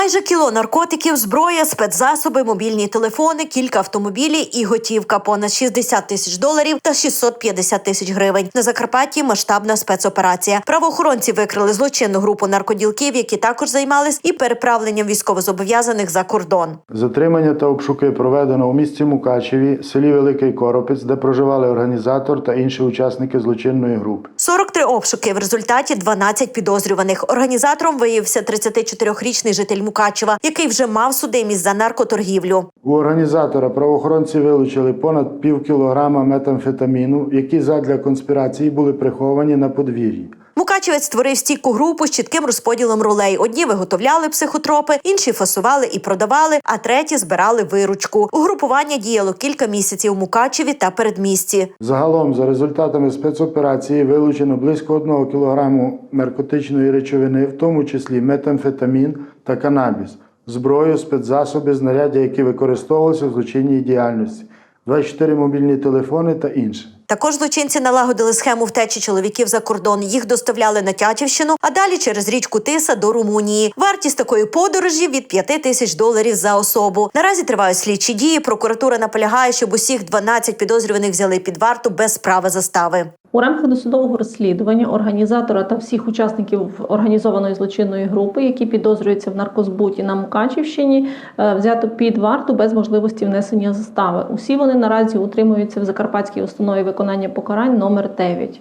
Майже кіло наркотиків, зброя, спецзасоби, мобільні телефони, кілька автомобілів і готівка понад 60 тисяч доларів та 650 тисяч гривень. На Закарпатті масштабна спецоперація. Правоохоронці викрили злочинну групу наркоділків, які також займались і переправленням військовозобов'язаних за кордон. Затримання та обшуки проведено у місті Мукачеві, селі Великий Коропець, де проживали організатор та інші учасники злочинної групи. 43 обшуки в результаті 12 підозрюваних. Організатором виявився 34-річний житель Мукачева, який вже мав судимість за наркоторгівлю. У організатора правоохоронці вилучили понад пів кілограма метамфетаміну, які задля конспірації були приховані на подвір'ї. Мукачевець створив стійку групу з чітким розподілом ролей. Одні виготовляли психотропи, інші фасували і продавали, а треті збирали виручку. Угрупування діяло кілька місяців у Мукачеві та передмісті. Загалом, за результатами спецоперації, вилучено близько одного кілограму наркотичної речовини, в тому числі метамфетамін та канабіс, зброю, спецзасоби, знаряддя, які використовувалися в злочинній діяльності, 24 мобільні телефони та інше. Також злочинці налагодили схему втечі чоловіків за кордон. Їх доставляли на Тячівщину, а далі через річку Тиса до Румунії. Вартість такої подорожі від 5 тисяч доларів за особу. Наразі тривають слідчі дії. Прокуратура наполягає, щоб усіх 12 підозрюваних взяли під варту без права застави. У рамках досудового розслідування організатора та всіх учасників організованої злочинної групи, які підозрюються в наркозбуті на Мукачівщині, е, взято під варту без можливості внесення застави. Усі вони наразі утримуються в Закарпатській установі виконання покарань номер 9.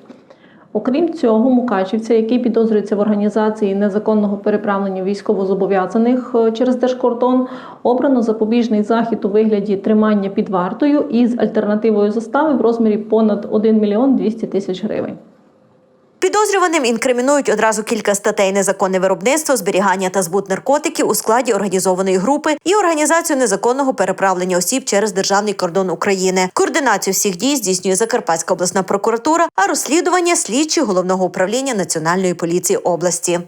Окрім цього, мукачівця, який підозрюється в організації незаконного переправлення військовозобов'язаних е, через держкордон, обрано запобіжний захід у вигляді тримання під вартою із альтернативою застави в розмірі понад 1 мільйон 200 тисяч гривень. Підозрюваним інкримінують одразу кілька статей: незаконне виробництво, зберігання та збут наркотиків у складі організованої групи і організацію незаконного переправлення осіб через державний кордон України. Координацію всіх дій здійснює Закарпатська обласна прокуратура, а розслідування слідчі головного управління національної поліції області.